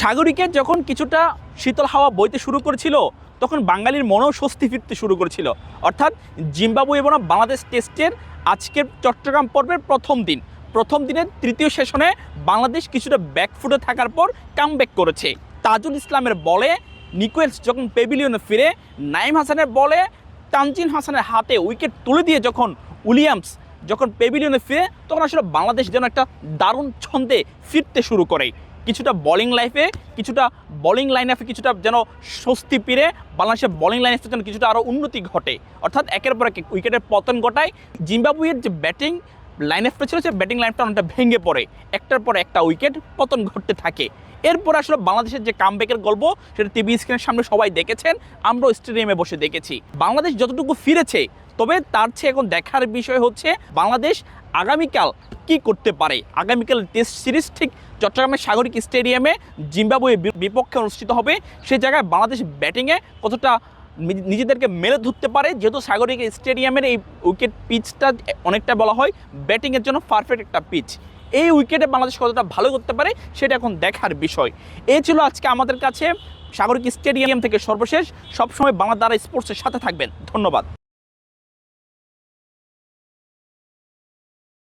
সাগরিকে যখন কিছুটা শীতল হাওয়া বইতে শুরু করেছিল, তখন বাঙালির মনেও স্বস্তি ফিরতে শুরু করেছিল। অর্থাৎ জিম্বাবুয়ে বনাম বাংলাদেশ টেস্টের আজকের চট্টগ্রাম পর্বের প্রথম দিন। প্রথম দিনের তৃতীয় সেশনে বাংলাদেশ কিছুটা ব্যাকফুটে থাকার পর কামব্যাক করেছে। তাজুল ইসলামের বলে নিকোয়েলস যখন পেভিলিয়নে ফিরে, নাইম হাসানের বলে তানজিন হাসানের হাতে উইকেট তুলে দিয়ে যখন উইলিয়ামস যখন পেভিলিয়নে ফিরে, তখন আসলে বাংলাদেশ যেন একটা দারুণ ছন্দে ফিরতে শুরু করে। কিছুটা বোলিং লাইফে কিছুটা বোলিং লাইন আপে কিছুটা যেন স্বস্তি পেরে বাংলাদেশের বোলিং লাইন যেন কিছুটা আরও উন্নতি ঘটে। অর্থাৎ একের পর এক উইকেটের পতন ঘটায়। জিম্বাবুয়ের যে ব্যাটিং লাইন আপটা ছিল সে ব্যাটিং লাইনটা অনেকটা ভেঙে পড়ে। একটার পর একটা উইকেট পতন ঘটতে থাকে। এরপর আসলে বাংলাদেশের যে কামব্যাকের গল্প, সেটা টিভি স্ক্রিনের সামনে সবাই দেখেছেন। আমরাও স্টেডিয়ামে বসে দেখেছি। বাংলাদেশ যতটুকু ফিরেছে তবে তার চেয়ে এখন দেখার বিষয় হচ্ছে বাংলাদেশ আগামীকাল কি করতে পারে? আগামীকাল টেস্ট সিরিজ ঠিক চট্টগ্রামের সাগরিক স্টেডিয়ামে জিম্বাবুয়ে বিপক্ষে অনুষ্ঠিত হবে। সেই জায়গায় বাংলাদেশ ব্যাটিংয়ে কতটা নিজেদেরকে মেলে ধরতে পারে? যেহেতু সাগরিক স্টেডিয়ামের এই উইকেট পিচটা অনেকটা বলা হয় ব্যাটিংয়ের জন্য পারফেক্ট একটা পিচ এই উইকেটে বাংলাদেশ কতটা ভালো করতে পারে সেটা এখন দেখার বিষয়। এই ছিল আজকে আমাদের কাছে সাগরিক স্টেডিয়াম থেকে সর্বশেষ। সবসময় বাংলা দ্বারা স্পোর্টসের সাথে থাকবেন। ধন্যবাদ।